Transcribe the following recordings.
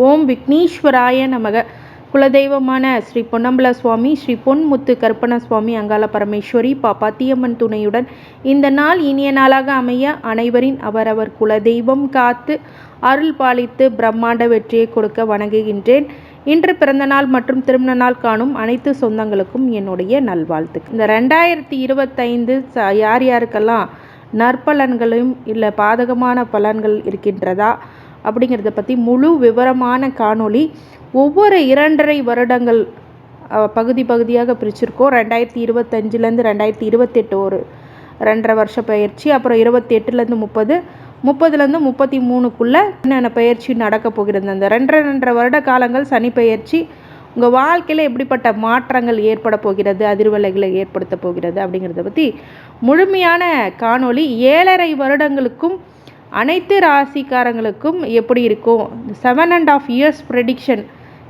ஓம் விக்னேஸ்வராய நமக. குலதெய்வமான ஸ்ரீ பொன்னம்பல சுவாமி ஸ்ரீ பொன்முத்து கருப்பண சுவாமி அங்காள பரமேஸ்வரி பாப்பாத்தியம்மன் துணையுடன் இந்த நாள் இனிய நாளாக அமைய அனைவரின் அவரவர் குலதெய்வம் காத்து அருள் பாலித்து பிரம்மாண்ட வெற்றியை கொடுக்க வணங்குகின்றேன். இன்று பிறந்தநாள் மற்றும் திருமண நாள் காணும் அனைத்து சொந்தங்களுக்கும் என்னுடைய நல்வாழ்த்து இந்த ரெண்டாயிரத்தி இருபத்தைந்து யார் யாருக்கெல்லாம் நற்பலன்களும் இல்லை பாதகமான பலன்கள் இருக்கின்றதா? அப்படிங்கிறத பற்றி முழு விவரமான காணொளி ஒவ்வொரு இரண்டரை வருடங்கள் பகுதி பகுதியாக பிரிச்சிருக்கோம். ரெண்டாயிரத்தி இருபத்தஞ்சிலேருந்து ரெண்டாயிரத்தி இருபத்தெட்டு ஒரு ரெண்டரை வருஷ பயிற்சி அப்புறம் இருபத்தி எட்டுலேருந்து முப்பது முப்பதுலேருந்து முப்பத்தி மூணுக்குள்ளே என்னென்ன பயிற்சி நடக்க போகிறது? அந்த ரெண்டரை ரெண்டரை வருட காலங்கள் சனி பயிற்சி உங்கள் வாழ்க்கையில் எப்படிப்பட்ட மாற்றங்கள் ஏற்பட போகிறது அதிர்வலைகளை ஏற்படுத்த போகிறது அப்படிங்கிறத பற்றி முழுமையான காணொளி ஏழரை வருடங்களுக்கும் அனைத்து ராசிக்காரங்களுக்கும் எப்படி இருக்கும் seven and half years prediction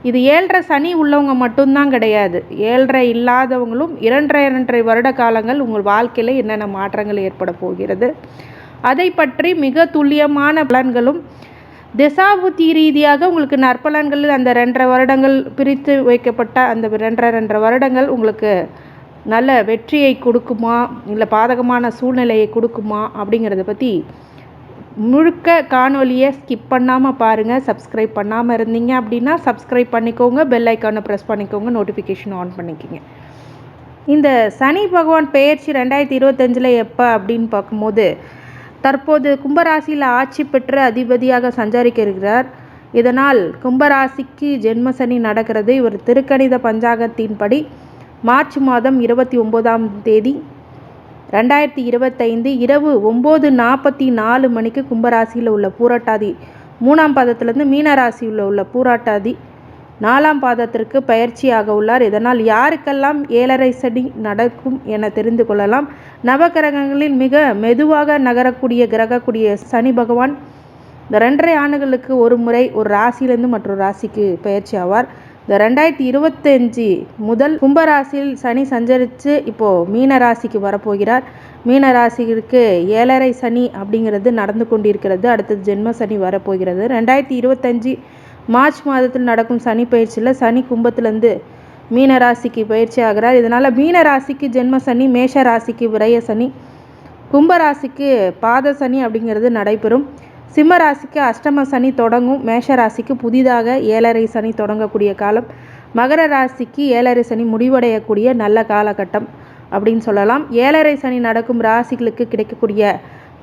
இது ஏழரை சனி உள்ளவங்க மட்டும்தான் கிடையாது. ஏழரை இல்லாதவங்களும் இரண்டரை இரண்டரை வருட காலங்கள் உங்கள் வாழ்க்கையில் என்னென்ன மாற்றங்கள் ஏற்பட போகிறது. அதை பற்றி மிக துல்லியமான பலன்களும் திசாபுத்தி ரீதியாக உங்களுக்கு நற்பலன்கள் அந்த ரெண்டரை வருடங்கள் பிரித்து வைக்கப்பட்ட அந்த ரெண்டரை ரெண்டரை வருடங்கள் உங்களுக்கு நல்ல வெற்றியை கொடுக்குமா? இல்லை பாதகமான சூழ்நிலையை கொடுக்குமா? அப்படிங்கிறத பற்றி முழுக்க காணொலியை ஸ்கிப் பண்ணாமல் பாருங்கள் சப்ஸ்கிரைப் பண்ணாமல் இருந்தீங்க அப்படின்னா சப்ஸ்கிரைப் பண்ணிக்கோங்க பெல் ஐக்கானை ப்ரெஸ் பண்ணிக்கோங்க நோட்டிஃபிகேஷன் ஆன் பண்ணிக்கோங்க. இந்த சனி பகவான் பெயர்ச்சி ரெண்டாயிரத்தி இருபத்தஞ்சில் எப்போ அப்படின்னு பார்க்கும்போது தற்போது கும்பராசியில் ஆட்சி பெற்று அதிபதியாக சஞ்சாரிக்க இருக்கிறார். இதனால் கும்பராசிக்கு ஜென்ம சனி நடக்கிறது. இவர் திருக்கணித பஞ்சாங்கத்தின்படி மார்ச் மாதம் இருபத்தி ஒம்போதாம் தேதி ரெண்டாயிரத்தி இருபத்தைந்து இரவு ஒம்பது நாற்பத்தி நாலு மணிக்கு கும்பராசியில் உள்ள பூராட்டாதி. மூணாம் பாதத்திலேருந்து மீனராசியில் உள்ள பூராட்டாதி. நாலாம் பாதத்திற்கு பயிற்சியாக உள்ளார். இதனால் யாருக்கெல்லாம் ஏழரை சனி நடக்கும் என தெரிந்து கொள்ளலாம். நவகிரகங்களில் மிக மெதுவாக நகரக்கூடிய கிரகக்கூடிய சனி பகவான் இந்த ரெண்டரை ஆண்டுகளுக்கு ஒரு முறை ஒரு ராசியிலேருந்து மற்றொரு ராசிக்கு பயிற்சி ஆவார். இந்த ரெண்டாயிரத்தி இருபத்தஞ்சி முதல் கும்பராசியில் சனி சஞ்சரித்து இப்போது மீன ராசிக்கு வரப்போகிறார். மீன ராசிக்கு ஏழரை சனி அப்படிங்கிறது நடந்து கொண்டிருக்கிறது. அடுத்தது ஜென்ம சனி வரப்போகிறது. ரெண்டாயிரத்தி இருபத்தஞ்சி மார்ச் மாதத்தில் நடக்கும் சனி பயிற்சியில் சனி கும்பத்துலேருந்து மீன ராசிக்கு பயிற்சி ஆகிறார். இதனால் மீன ராசிக்கு ஜென்ம சனி மேஷ ராசிக்கு விரய சனி கும்பராசிக்கு பாத சனி அப்படிங்கிறது நடைபெறும். சிம்ம ராசிக்கு அஷ்டம சனி தொடங்கும். மேஷ ராசிக்கு புதிதாக ஏழரை சனி தொடங்கக்கூடிய காலம். மகர ராசிக்கு ஏழரை சனி முடிவடையக்கூடிய நல்ல காலகட்டம் அப்படின்னு சொல்லலாம். ஏழரை சனி நடக்கும் ராசிகளுக்கு கிடைக்கக்கூடிய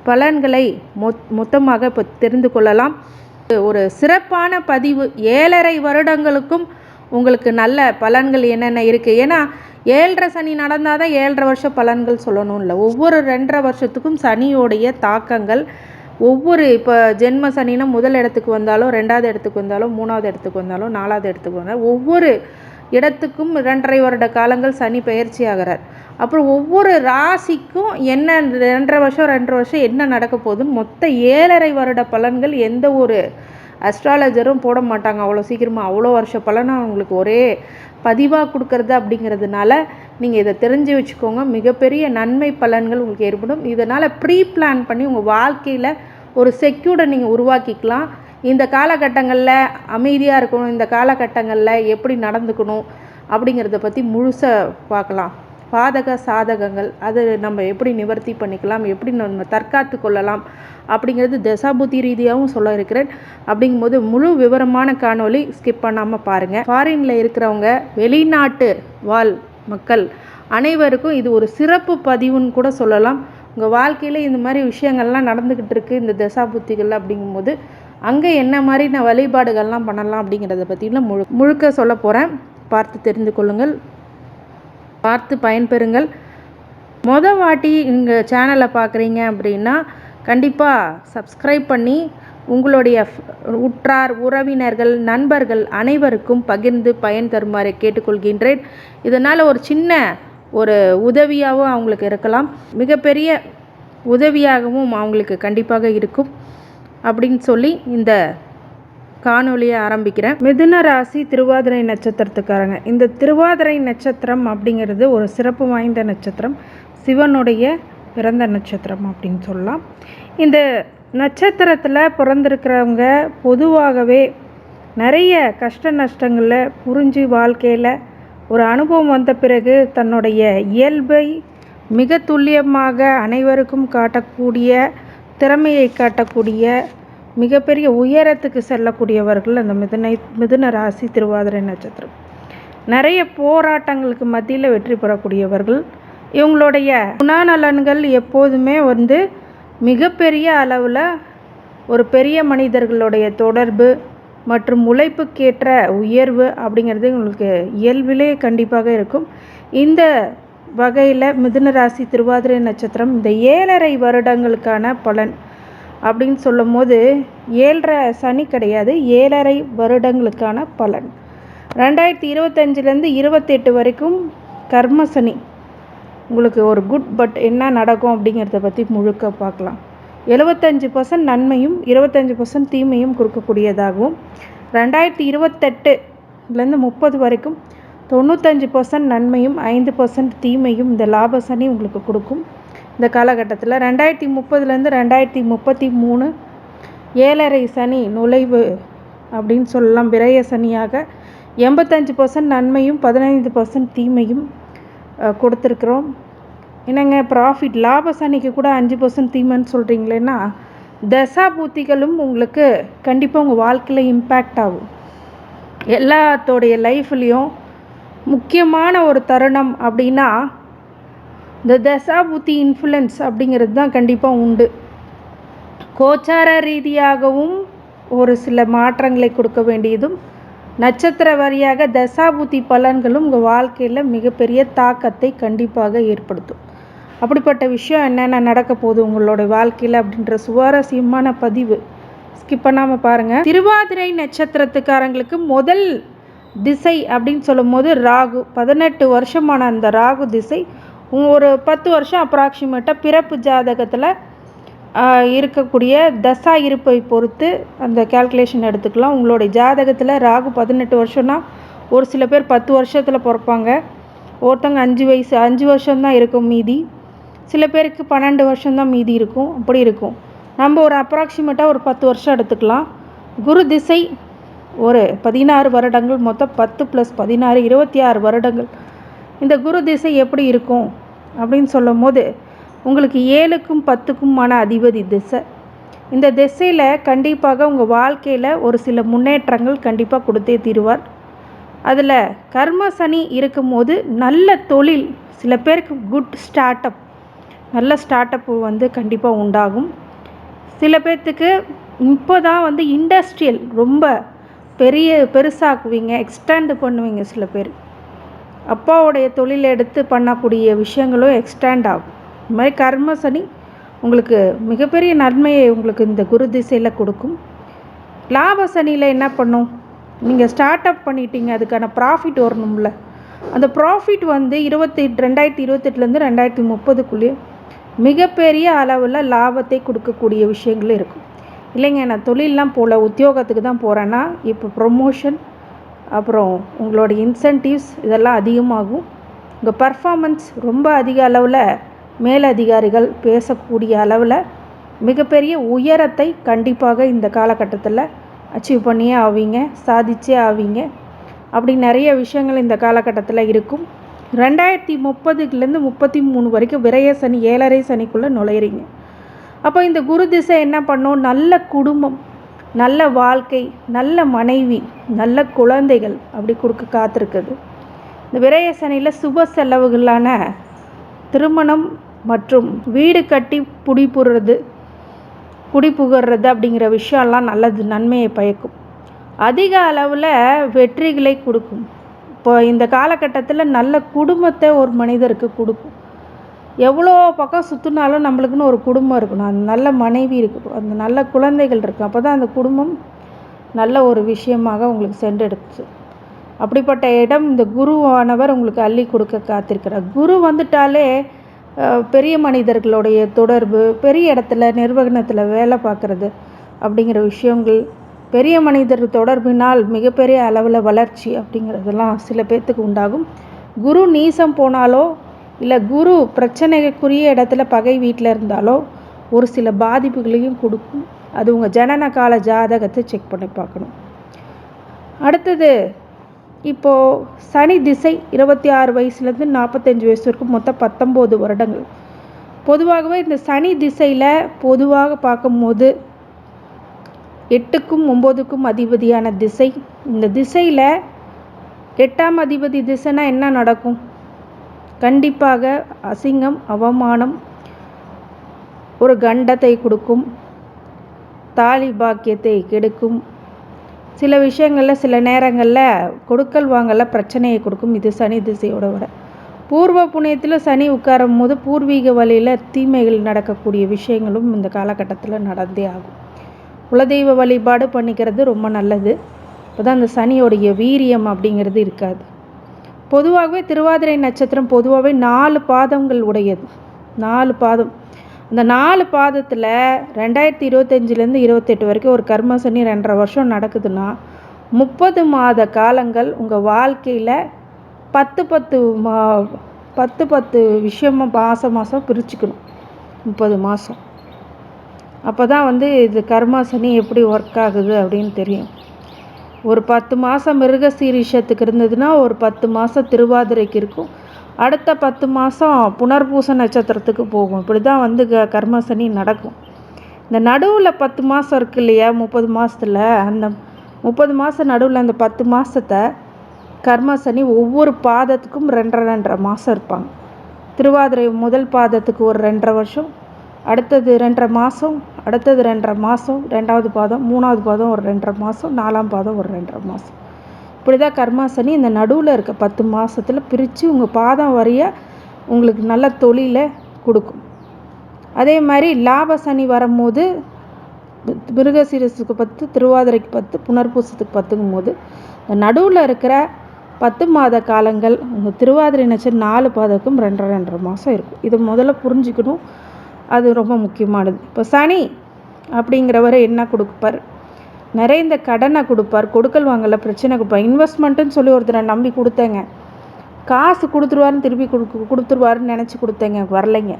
பலன்களை மொத் மொத்தமாக இப்போ தெரிந்து கொள்ளலாம். ஒரு சிறப்பான பதிவு. ஏழரை வருடங்களுக்கும் உங்களுக்கு நல்ல பலன்கள் என்னென்ன இருக்குது ஏன்னா ஏழரை சனி நடந்தால் தான் ஏழரை வருஷம் பலன்கள் சொல்லணும் இல்லை. ஒவ்வொரு ரெண்டரை வருஷத்துக்கும் சனியோடைய தாக்கங்கள் ஒவ்வொரு இப்போ ஜென்ம சனினா முதல் இடத்துக்கு வந்தாலும் ரெண்டாவது இடத்துக்கு வந்தாலும் மூணாவது இடத்துக்கு வந்தாலும் நாலாவது இடத்துக்கு வந்தாலும் ஒவ்வொரு இடத்துக்கும் ரெண்டரை வருட காலங்கள் சனி பயிற்சி ஆகிறார். அப்புறம் ஒவ்வொரு ராசிக்கும் என்ன ரெண்டரை வருஷம் ரெண்டரை வருஷம் என்ன நடக்க போகுதுன்னு மொத்த ஏழரை வருட பலன்கள் எந்த ஒரு அஸ்ட்ராலஜரும் போட மாட்டாங்க. அவ்வளோ சீக்கிரமாக அவ்வளோ வருஷ பலனை அவங்களுக்கு ஒரே பதிவாக கொடுக்கறது அப்படிங்கிறதுனால நீங்கள் இதை தெரிஞ்சு வச்சுக்கோங்க. மிகப்பெரிய நன்மை பலன்கள் உங்களுக்கு ஏற்படும். இதனால் ப்ரீ பிளான் பண்ணி உங்கள் வாழ்க்கையில் ஒரு செக்யூர்டை நீங்கள் உருவாக்கிக்கலாம். இந்த காலகட்டங்களில் அமைதியாக இருக்கணும். இந்த காலகட்டங்களில் எப்படி நடந்துக்கணும் அப்படிங்கிறத பற்றி முழுசாக பார்க்கலாம். பாதக சாதகங்கள் அது நம்ம எப்படி நிவர்த்தி பண்ணிக்கலாம் எப்படி நம்ம தற்காத்து கொள்ளலாம் அப்படிங்கிறது தசாபுத்தி ரீதியாகவும் சொல்ல இருக்கிறேன். அப்படிங்கும்போது முழு விவரமான காணொலி ஸ்கிப் பண்ணாமல் பாருங்கள் ஃபாரினில் இருக்கிறவங்க வெளிநாட்டு வாழ் மக்கள் அனைவருக்கும் இது ஒரு சிறப்பு பதிவுன்னு கூட சொல்லலாம். உங்கள் வாழ்க்கையில் இந்த மாதிரி விஷயங்கள்லாம் நடந்துக்கிட்டு இருக்குது இந்த தசாபுத்திகள் அப்படிங்கும்போது அங்கே என்ன மாதிரி நான் வழிபாடுகள்லாம் பண்ணலாம் அப்படிங்கிறத பற்றிலாம் முழு முழுக்க சொல்ல போகிறேன் பார்த்து தெரிந்து கொள்ளுங்கள். பார்த்து பயன்பெறுங்கள். மொத வாட்டி இங்கே சேனலை பார்க்குறீங்க அப்படின்னா கண்டிப்பாக சப்ஸ்கிரைப் பண்ணி உங்களுடைய உற்றார் உறவினர்கள் நண்பர்கள் அனைவருக்கும் பகிர்ந்து பயன் தருமாறு கேட்டுக்கொள்கின்றேன். இதனால் ஒரு சின்ன ஒரு உதவியாகவும் அவங்களுக்கு இருக்கலாம். மிகப்பெரிய உதவியாகவும் அவங்களுக்கு கண்டிப்பாக இருக்கும். அப்படின்னு சொல்லி இந்த காணொலியை ஆரம்பிக்கிறேன். மிதுன ராசி திருவாதிரை நட்சத்திரத்துக்காரங்க. இந்த திருவாதிரை நட்சத்திரம் அப்படிங்கிறது ஒரு சிறப்பு வாய்ந்த நட்சத்திரம். சிவனுடைய பிறந்த நட்சத்திரம் அப்படின்னு சொல்லலாம். இந்த நட்சத்திரத்தில் பிறந்திருக்கிறவங்க பொதுவாகவே நிறைய கஷ்ட நஷ்டங்களில் புரிஞ்சு வாழ்க்கையில் ஒரு அனுபவம் வந்த பிறகு தன்னுடைய இயல்பை மிக துல்லியமாக அனைவருக்கும் காட்டக்கூடிய திறமையை காட்டக்கூடிய மிகப்பெரிய உயரத்துக்கு செல்லக்கூடியவர்கள் அந்த மிதுனை மிதுன ராசி திருவாதிரை நட்சத்திரம். நிறைய போராட்டங்களுக்கு மத்தியில் வெற்றி பெறக்கூடியவர்கள். இவங்களுடைய குணநலன்கள் எப்போதுமே வந்து மிகப்பெரிய அளவில் ஒரு பெரிய மனிதர்களுடைய தொடர்பு மற்றும் உழைப்புக்கேற்ற உயர்வு அப்படிங்கிறது உங்களுக்கு இயல்பிலே கண்டிப்பாக இருக்கும். இந்த வகையில் மிதுன ராசி திருவாதிரை நட்சத்திரம் இந்த ஏழரை வருடங்களுக்கான பலன். அப்படின்னு சொல்லும் போது ஏழரை சனி கிடையாது ஏழரை வருடங்களுக்கான பலன். ரெண்டாயிரத்தி இருபத்தஞ்சிலேருந்து இருபத்தெட்டு வரைக்கும் கர்ம சனி. உங்களுக்கு ஒரு குட் பட் என்ன நடக்கும் அப்படிங்கிறத பற்றி முழுக்க பார்க்கலாம். எழுபத்தஞ்சு பர்சன்ட் நன்மையும் இருபத்தஞ்சி பர்சன்ட் தீமையும் கொடுக்கக்கூடியதாகவும் ரெண்டாயிரத்தி இருபத்தெட்டுலேருந்து முப்பது வரைக்கும் தொண்ணூத்தஞ்சு பர்சன்ட் நன்மையும் ஐந்து பர்சன்ட் தீமையும் இந்த லாப சனி உங்களுக்கு கொடுக்கும். இந்த காலகட்டத்தில் ரெண்டாயிரத்தி முப்பதுலேருந்து ரெண்டாயிரத்தி முப்பத்தி மூணு ஏழரை சனி நுழைவு அப்படின்னு சொல்லலாம். விரய சனியாக எண்பத்தஞ்சு பர்சன்ட் நன்மையும் பதினைந்து பர்சன்ட் தீமையும் கொடுத்துருக்குறோம். என்னங்க ப்ராஃபிட் லாப சனிக்கு கூட அஞ்சு பர்சன்ட் தீமைன்னு சொல்கிறீங்களேன்னா தசா பூத்திகளும் உங்களுக்கு கண்டிப்பாக உங்கள் வாழ்க்கையில் இம்பேக்ட் ஆகும். எல்லாத்தோடைய லைஃப்லேயும் முக்கியமான ஒரு தருணம் அப்படின்னா இந்த தசா புத்தி இன்ஃப்ளூயன்ஸ் அப்படிங்கிறது தான் கண்டிப்பாக உண்டு. கோச்சார ரீதியாகவும் ஒரு சில மாற்றங்களை கொடுக்க வேண்டியதும் நட்சத்திர வாரியாக தசாபுத்தி பலன்களும் உங்கள் வாழ்க்கையில் மிகப்பெரிய தாக்கத்தை கண்டிப்பாக ஏற்படுத்தும். அப்படிப்பட்ட விஷயம் என்னென்ன நடக்க போகுது உங்களோட வாழ்க்கையில் அப்படின்ற சுவாரஸ்யமான பதிவு ஸ்கிப் பண்ணாமல் பாருங்கள் திருவாதிரை நட்சத்திரத்துக்காரங்களுக்கு முதல் திசை அப்படின்னு சொல்லும் போது ராகு. பதினெட்டு வருஷமான அந்த ராகு திசை ஒரு பத்து வருஷம் அப்ராக்சிமேட்டாக பிறப்பு ஜாதகத்தில் இருக்கக்கூடிய தசா இருப்பை பொறுத்து அந்த கேல்குலேஷன் எடுத்துக்கலாம். உங்களுடைய ஜாதகத்தில் ராகு பதினெட்டு வருஷம்னா ஒரு சில பேர் பத்து வருஷத்தில் பிறப்பாங்க. ஒருத்தவங்க அஞ்சு வயசு அஞ்சு வருஷம்தான் இருக்கும் மீதி. சில பேருக்கு பன்னெண்டு வருஷம்தான் மீதி இருக்கும். அப்படி இருக்கும். நம்ம ஒரு அப்ராக்சிமேட்டாக ஒரு பத்து வருஷம் எடுத்துக்கலாம். குரு திசை ஒரு பதினாறு வருடங்கள் மொத்தம் பத்து ப்ளஸ் பதினாறு இருபத்தி ஆறு வருடங்கள். இந்த குரு திசை எப்படி இருக்கும்? அப்படின்னு சொல்லும் போது உங்களுக்கு ஏழுக்கும் பத்துக்குமான அதிபதி திசை. இந்த திசையில் கண்டிப்பாக உங்கள் வாழ்க்கையில் ஒரு சில முன்னேற்றங்கள் கண்டிப்பாக கொடுத்தே தீருவார். அதில் கர்ம சனி இருக்கும்போது நல்ல தொழில் சில பேருக்கு குட் ஸ்டார்ட் அப் நல்ல ஸ்டார்ட் அப் வந்து கண்டிப்பாக உண்டாகும். சில பேர்த்துக்கு இப்போ தான் வந்து இண்டஸ்ட்ரியல் ரொம்ப பெரிய பெருசாக்குவீங்க எக்ஸ்டாண்டு பண்ணுவீங்க சில பேர். அப்பாவுடைய தொழில் எடுத்து பண்ணக்கூடிய விஷயங்களும் எக்ஸ்டேண்ட் ஆகும். இது மாதிரி கர்ம சனி உங்களுக்கு மிகப்பெரிய நன்மையை உங்களுக்கு இந்த குரு திசையில் கொடுக்கும். லாப சனியில் என்ன பண்ணும்? நீங்கள் ஸ்டார்ட் அப் பண்ணிட்டீங்க அதுக்கான ப்ராஃபிட் வரணும்ல. அந்த ப்ராஃபிட் வந்து இருபத்தி ரெண்டாயிரத்தி இருபத்தெட்டுலேருந்து ரெண்டாயிரத்தி முப்பதுக்குள்ளேயே மிகப்பெரிய அளவில் லாபத்தை கொடுக்கக்கூடிய விஷயங்கள் இருக்கும். இல்லைங்க நான் தொழிலெலாம் போகல உத்தியோகத்துக்கு தான் போகிறேன்னா இப்போ ப்ரொமோஷன் அப்புறம் உங்களோட இன்சென்டிவ்ஸ் இதெல்லாம் அதிகமாகும். உங்கள் பர்ஃபாமன்ஸ் ரொம்ப அதிக அளவில் மேலதிகாரிகள் பேசக்கூடிய அளவில் மிகப்பெரிய உயரத்தை கண்டிப்பாக இந்த காலகட்டத்தில் அச்சீவ் பண்ணியே ஆவீங்க சாதிச்சே ஆவீங்க. அப்படி நிறைய விஷயங்கள் இந்த காலகட்டத்தில் இருக்கும். ரெண்டாயிரத்தி முப்பதுலேருந்து முப்பத்தி மூணு வரைக்கும் விரைய சனி ஏழரை சனிக்குள்ளே நுழையிறீங்க. அப்போ இந்த குரு திசை என்ன பண்ணும்? நல்ல குடும்பம். நல்ல வாழ்க்கை நல்ல மனைவி நல்ல குழந்தைகள் அப்படி கொடுக்க காத்திருக்குது. இந்த விரைய சனியில் சுப செலவுகளான திருமணம் மற்றும் வீடு கட்டி புடிப்புறது குடிபுகர்றது அப்படிங்கிற விஷயம்லாம் நல்லது நன்மையை பயக்கும். அதிக அளவில் வெற்றிகளை கொடுக்கும். இப்போ இந்த காலகட்டத்தில் நல்ல குடும்பத்தை ஒரு மனிதருக்கு கொடுக்கும். எவ்வளோ பக்கம் சுற்றினாலும் நம்மளுக்குன்னு ஒரு குடும்பம் இருக்கணும். அந்த நல்ல மனைவி இருக்கணும் அந்த நல்ல குழந்தைகள் இருக்கும் அப்போ தான் அந்த குடும்பம் நல்ல ஒரு விஷயமாக உங்களுக்கு சென்றெடுத்து. அப்படிப்பட்ட இடம் இந்த குருவானவர் உங்களுக்கு அள்ளி கொடுக்க காத்திருக்கிறார். குரு வந்துட்டாலே பெரிய மனிதர்களுடைய தொடர்பு பெரிய இடத்துல நிர்வகணத்தில் வேலை பார்க்குறது அப்படிங்கிற விஷயங்கள் பெரிய மனிதர் தொடர்பினால் மிகப்பெரிய அளவில் வளர்ச்சி அப்படிங்கிறதெல்லாம் சில பேர்த்துக்கு உண்டாகும். குரு நீசம் போனாலோ இல்லை குரு பிரச்சனைக்குரிய இடத்துல பகை வீட்டில் இருந்தாலோ ஒரு சில பாதிப்புகளையும் கொடுக்கும். அது உங்கள் ஜனன கால ஜாதகத்தை செக் பண்ணி பார்க்கணும். அடுத்தது இப்போது சனி திசை இருபத்தி ஆறு வயசுலேருந்து நாற்பத்தஞ்சு வயசு வரைக்கும் மொத்தம் பத்தொம்போது வருடங்கள். பொதுவாகவே இந்த சனி திசையில் பொதுவாக பார்க்கும்போது எட்டுக்கும் ஒம்போதுக்கும் அதிபதியான திசை. இந்த திசையில் எட்டாம் அதிபதி திசைனா என்ன நடக்கும்? கண்டிப்பாக அசிங்கம் அவமானம் ஒரு கண்டத்தை கொடுக்கும் தாலி பாக்கியத்தை கெடுக்கும். சில விஷயங்களில் சில நேரங்களில் கொடுக்கல் வாங்கல பிரச்சனையை கொடுக்கும். இது சனி திசையோட விட பூர்வ புண்ணியத்தில் சனி உட்காரும் போது பூர்வீக வழியில் தீமைகள் நடக்கக்கூடிய விஷயங்களும் இந்த காலகட்டத்தில் நடந்தே ஆகும். குலதெய்வ வழிபாடு பண்ணிக்கிறது ரொம்ப நல்லது. அப்போ தான் அந்த சனியோடைய வீரியம் அப்படிங்கிறது இருக்காது. பொதுவாகவே திருவாதிரை நட்சத்திரம் பொதுவாகவே நாலு பாதங்கள் உடையது. நாலு பாதம். இந்த நாலு பாதத்தில் ரெண்டாயிரத்தி இருபத்தஞ்சிலேருந்து இருபத்தெட்டு வரைக்கும் ஒரு கர்ம சனி ரெண்டரை வருஷம் நடக்குதுன்னா முப்பது மாத காலங்கள் உங்கள் வாழ்க்கையில் பத்து பத்து மா பத்து பத்து விஷயமாக மாதம் மாதம் பிரிச்சுக்கணும். முப்பது மாதம் அப்போ தான் வந்து இது கர்மா சனி எப்படி ஒர்க் ஆகுது அப்படின்னு தெரியும். ஒரு பத்து மாதம் மிருகசீரிஷத்துக்கு இருந்ததுன்னா ஒரு பத்து மாதம் திருவாதிரைக்கு இருக்கும். அடுத்த பத்து மாதம் புனர்பூச நட்சத்திரத்துக்கு போகும். இப்படி தான் வந்து க கர்மசனி நடக்கும். இந்த நடுவில் பத்து மாதம் இருக்கு இல்லையா? முப்பது மாதத்தில் அந்த முப்பது மாதம் நடுவில் அந்த பத்து மாதத்தை கர்மசனி ஒவ்வொரு பாதத்துக்கும் ரெண்டரை ரெண்டரை மாதம் இருப்பாங்க. திருவாதிரை முதல் பாதத்துக்கு ஒரு ரெண்டரை வருஷம் அடுத்தது ரெண்டரை மாதம் அடுத்தது ரெண்டரை மாதம் ரெண்டாவது பாதம் மூணாவது பாதம் ஒரு ரெண்டரை மாதம் நாலாம் பாதம் ஒரு ரெண்டரை மாதம் இப்படி தான் கர்மாசனி இந்த நடுவில் இருக்க பத்து மாதத்தில் பிரித்து உங்கள் பாதம் வரைய உங்களுக்கு நல்ல தொழிலை கொடுக்கும். அதே மாதிரி லாப சனி வரும்போது மிருகசீரஸுக்கு பத்து திருவாதிரைக்கு பத்து புனர்பூசத்துக்கு பத்துங்கும் போது இந்த நடுவில் இருக்கிற பத்து மாத காலங்கள் உங்கள் திருவாதிரை நட்சத்திரம் நாலு பாதக்கும் ரெண்டரை ரெண்டரை மாதம் இருக்கும். இது முதல்ல புரிஞ்சுக்கணும். அது ரொம்ப முக்கியமானது. இப்போ சனி அப்படிங்கிறவர் என்ன கொடுப்பார்? நிறைய இந்த கடனை கொடுப்பார். கொடுக்கல் வாங்கல பிரச்சனை கொடுப்பார். இன்வெஸ்ட்மெண்ட்டுன்னு சொல்லி ஒருத்தரை நம்பி கொடுத்தேங்க. காசு கொடுத்துருவாருன்னு திருப்பி கொடுக்கு கொடுத்துருவாருன்னு நினச்சி கொடுத்தேங்க. வரலைங்க.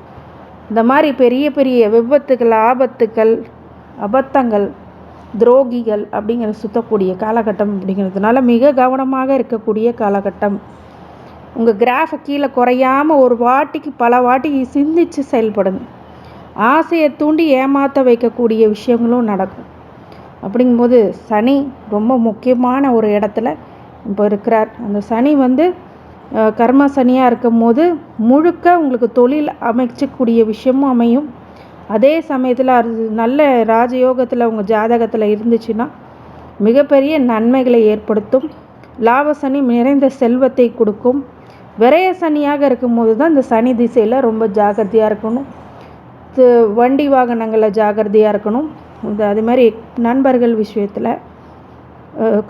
இந்த மாதிரி பெரிய பெரிய விபத்துகள் ஆபத்துக்கள் அபத்தங்கள் துரோகிகள் அப்படிங்கிற சுத்தக்கூடிய காலகட்டம் அப்படிங்கிறதுனால மிக கவனமாக இருக்கக்கூடிய காலகட்டம். உங்கள் கிராஃபை கீழே குறையாமல் ஒரு வாட்டிக்கு பல வாட்டிக்கு சிந்தித்து செயல்படுங்க. ஆசையை தூண்டி ஏமாற்ற வைக்கக்கூடிய விஷயங்களும் நடக்கும். அப்படிங்கும்போது சனி ரொம்ப முக்கியமான ஒரு இடத்துல இப்போ இருக்கிறார். அந்த சனி வந்து கர்ம சனியாக இருக்கும் போது முழுக்க உங்களுக்கு தொழில் அமைச்சக்கூடிய விஷயமும் அமையும். அதே சமயத்தில் அது நல்ல ராஜயோகத்தில் உங்கள் ஜாதகத்தில் இருந்துச்சுன்னா மிகப்பெரிய நன்மைகளை ஏற்படுத்தும். லாப சனி நிறைந்த செல்வத்தை கொடுக்கும். விரய சனியாக இருக்கும்போது தான் இந்த சனி திசையில் ரொம்ப ஜாகிரதையாக இருக்கணும். வண்டி வாகனங்களில் ஜாகிரதையாக இருக்கணும். இந்த அது மாதிரி நண்பர்கள் விஷயத்தில்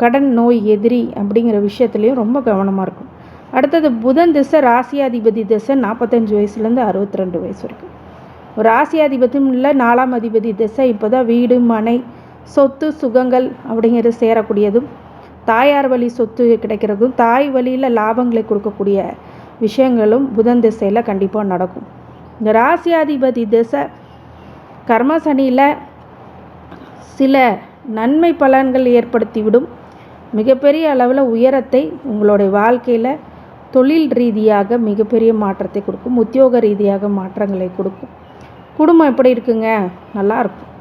கடன் நோய் எதிரி அப்படிங்கிற விஷயத்துலையும் ரொம்ப கவனமாக இருக்கும். அடுத்தது புதன் திசை ராசியாதிபதி திசை நாற்பத்தஞ்சு வயசுலேருந்து அறுபத்தி ரெண்டு வயசு வரைக்கும். ராசியாதிபதியும் இல்லை நாலாம் அதிபதி திசை இப்போ தான் வீடு மனை சொத்து சுகங்கள் அப்படிங்கிறது சேரக்கூடியதும் தாயார் வழி சொத்து கிடைக்கிறதும் தாய் வழியில் லாபங்களை கொடுக்கக்கூடிய விஷயங்களும் புதன் திசையில் கண்டிப்பாக நடக்கும். இந்த ராசியாதிபதி திசை கர்மசனியில் சில நன்மை பலன்கள் ஏற்படுத்திவிடும். மிகப்பெரிய அளவில் உயரத்தை உங்களுடைய வாழ்க்கையில் தொழில் ரீதியாக மிகப்பெரிய மாற்றத்தை கொடுக்கும். உத்தியோக ரீதியாக மாற்றங்களை கொடுக்கும். குடும்பம் எப்படி இருக்குங்க? நல்லாயிருக்கும்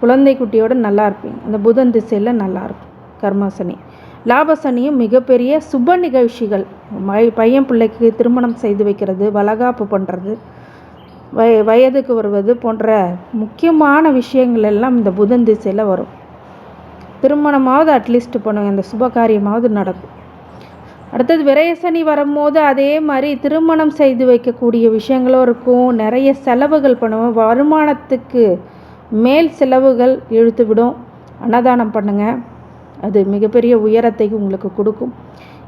குழந்தை குட்டியோடு நல்லா இருப்பீங்க. அந்த புதன் திசையில் நல்லாயிருக்கும் கர்மசனி லாபசனியும் மிகப்பெரிய சுப நிகழ்ச்சிகள். பையன் பிள்ளைக்கு திருமணம் செய்து வைக்கிறது வளகாப்பு பண்ணுறது வய வயதுக்கு வருவது போன்ற முக்கியமான விஷயங்கள் எல்லாம் இந்த புதன் திசையில் வரும். திருமணமாவது அட்லீஸ்ட் பண்ணுங்க இந்த சுபகாரியமாவது நடக்கும். அடுத்தது விரயசனி வரும்போது அதே மாதிரி திருமணம் செய்து வைக்கக்கூடிய விஷயங்களும் இருக்கும். நிறைய செலவுகள் பண்ணுவோம். வருமானத்துக்கு மேல் செலவுகள் இழுத்து விடும் அன்னதானம் பண்ணுங்கள் அது மிகப்பெரிய உயரத்தை உங்களுக்கு கொடுக்கும்.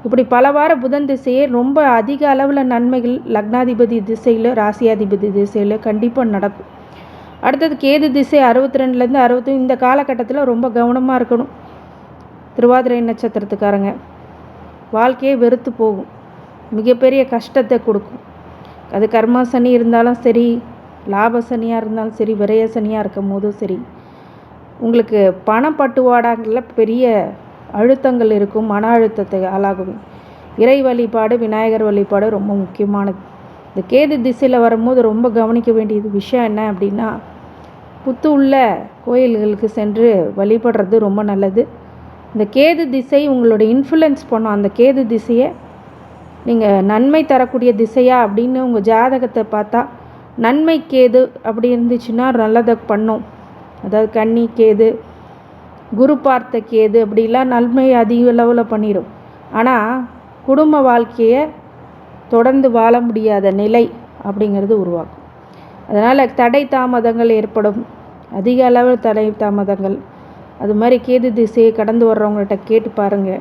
இப்படி பல வார புதன் திசையே ரொம்ப அதிக அளவில் நன்மைகள் லக்னாதிபதி திசையில் ராசியாதிபதி திசையில் கண்டிப்பாக நடக்கும். அடுத்தது கேது திசை அறுபத்தி ரெண்டுலேருந்து அறுபத்தி இந்த காலகட்டத்தில் ரொம்ப கவனமாக இருக்கணும். திருவாதிரை நட்சத்திரத்துக்காரங்க வாழ்க்கையே வெறுத்து போகும். மிகப்பெரிய கஷ்டத்தை கொடுக்கும். அது கர்மா சனி இருந்தாலும் சரி லாப சனியாக இருந்தாலும் சரி விரய சனியாக இருக்கும் போதும் சரி உங்களுக்கு பணப்பட்டுவாடாங்களில் பெரிய அழுத்தங்கள் இருக்கும் மன அழுத்தத்தை ஆளாகுவீங்க இறை வழிபாடு விநாயகர் வழிபாடு ரொம்ப முக்கியமானது. இந்த கேது திசையில் வரும்போது ரொம்ப கவனிக்க வேண்டியது விஷயம் என்ன அப்படின்னா புத்து உள்ள கோயில்களுக்கு சென்று வழிபடுறது ரொம்ப நல்லது. இந்த கேது திசை உங்களோட இன்ஃப்ளூயன்ஸ் பண்ணும். அந்த கேது திசையை நீங்கள் நன்மை தரக்கூடிய திசையா அப்படின்னு உங்கள் ஜாதகத்தை பார்த்தா நன்மை கேது அப்படி இருந்துச்சுன்னா நல்லதை பண்ணும். அதாவது கன்னி கேது குரு பார்த்த கேது அப்படிலாம் நன்மை அதிக லெவலில் பண்ணிடும் ஆனால் குடும்ப வாழ்க்கையை தொடர்ந்து வாழ முடியாத நிலை அப்படிங்கிறது உருவாக்கும். அதனால் தடை தாமதங்கள் ஏற்படும். அதிக அளவில் தடை தாமதங்கள். அது மாதிரி கேது திசையை கடந்து வர்றவங்கள்ட்ட கேட்டு பாருங்கள்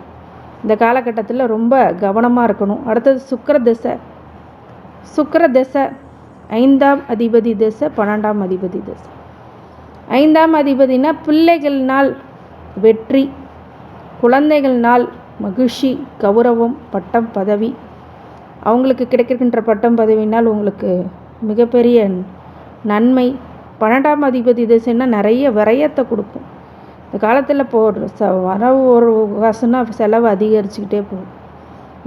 இந்த காலகட்டத்தில் ரொம்ப கவனமாக இருக்கணும். அடுத்தது சுக்கர திசை. சுக்கர திசை ஐந்தாம் அதிபதி திசை பன்னெண்டாம் அதிபதி திசை. ஐந்தாம் அதிபதினா பிள்ளைகள்னால் வெற்றி குழந்தைகள்னால் மகிழ்ச்சி கௌரவம் பட்டம் பதவி. அவங்களுக்கு கிடைக்கின்ற பட்டம் பதவினால் உங்களுக்கு மிகப்பெரிய நன்மை. பன்னெண்டாம் அதிபதி திசைன்னா நிறைய விரயத்தை கொடுக்கும். இந்த காலத்தில் போடுற ச வரவு ஒரு காசுன்னா செலவு அதிகரிச்சுக்கிட்டே போகும்.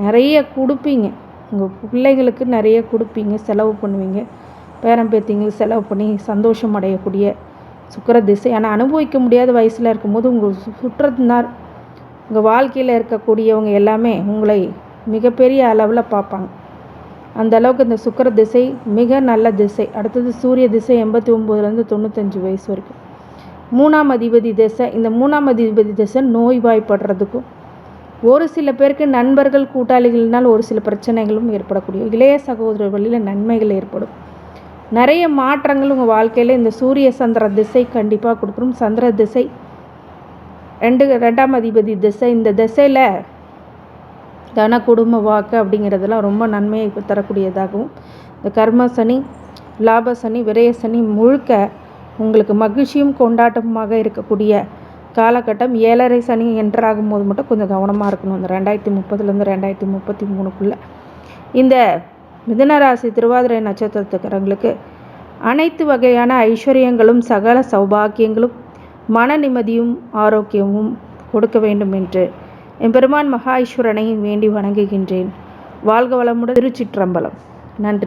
நிறைய கொடுப்பீங்க. உங்கள் பிள்ளைங்களுக்கு நிறைய கொடுப்பீங்க செலவு பண்ணுவீங்க. பேரம்பேத்திங்களுக்கு செலவு பண்ணி சந்தோஷம் அடையக்கூடிய சுக்கர திசை. ஆனால் அனுபவிக்க முடியாத வயசில் இருக்கும்போது உங்கள் சுற்றத்தினார் உங்கள் வாழ்க்கையில் இருக்கக்கூடியவங்க எல்லாமே உங்களை மிகப்பெரிய அளவில் பார்ப்பாங்க. அந்த அளவுக்கு இந்த சுக்கர திசை மிக நல்ல திசை. அடுத்தது சூரிய திசை எண்பத்தி ஒம்போதுலேருந்து தொண்ணூத்தஞ்சு வயசு வரைக்கும். மூணாம் அதிபதி திசை. இந்த மூணாம் அதிபதி திசை நோய்வாய்ப்படுறதுக்கும் ஒரு சில பேருக்கு நண்பர்கள் கூட்டாளிகள்னால் ஒரு சில பிரச்சனைகளும் ஏற்படக்கூடிய இளைய சகோதரர் வழியில் நன்மைகள் ஏற்படும். நிறைய மாற்றங்கள் உங்கள் வாழ்க்கையில் இந்த சூரிய சந்திர திசை கண்டிப்பாக கொடுக்கணும் சந்திர திசை ரெண்டு ரெண்டாம் அதிபதி திசை. இந்த திசையில் தன குடும்ப வாக்கு அப்படிங்கிறதெல்லாம் ரொம்ப நன்மையை தரக்கூடியதாகவும் இந்த கர்ம சனி லாப சனி விரய சனி முழுக்க உங்களுக்கு மகிழ்ச்சியும் கொண்டாட்டமாக இருக்கக்கூடிய காலகட்டம். ஏழரை சனி என்றாகும் போது மட்டும் கொஞ்சம் கவனமாக இருக்கணும். இந்த ரெண்டாயிரத்தி முப்பதுலேருந்து ரெண்டாயிரத்தி முப்பத்தி மூணுக்குள்ளே. இந்த மிதுனராசி திருவாதிரை நட்சத்திரத்துக்காரங்களுக்கு அனைத்து வகையான ஐஸ்வர்யங்களும் சகல சௌபாக்கியங்களும் மன நிம்மதியும் ஆரோக்கியமும் கொடுக்க வேண்டும் என்று எம்பெருமான் மகா ஈஸ்வரனை வேண்டி வணங்குகின்றேன். வாழ்க வளமுடன் திருச்சிற்றம்பலம். நன்றி.